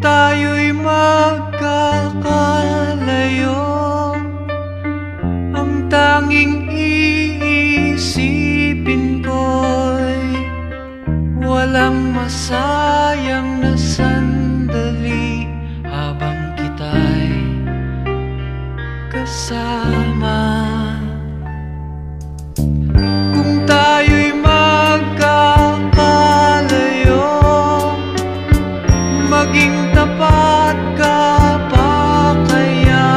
tayo'y magkakalayo. Ang tanging iisipin ko'y Walang masayang nasa tapat pa kaya?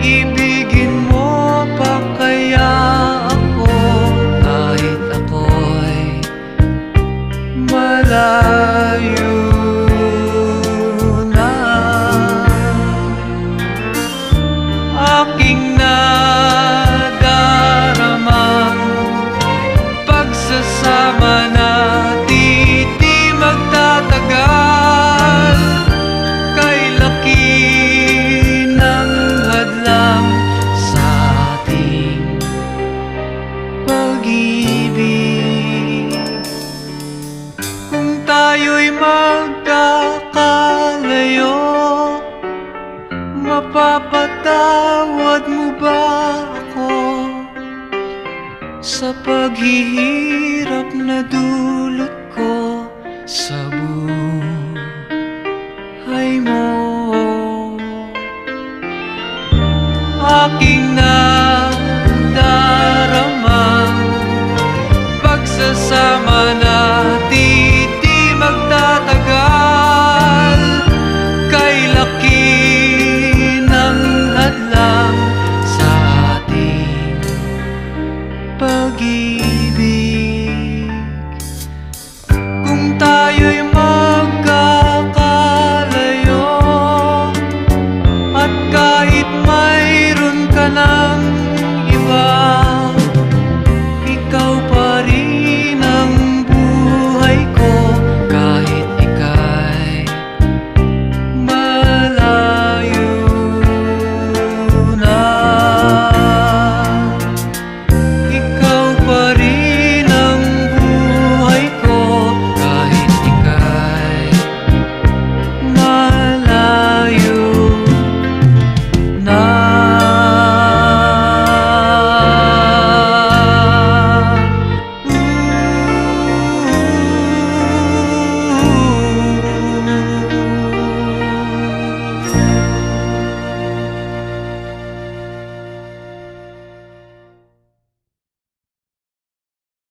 Ibigin mo pa kaya ako Kahit ako'y malayo magkakalayo Mapapatawad mo ba ako Sa paghihirap na dulot ko sa buhay mo? Aking nadarama Pagsasama na की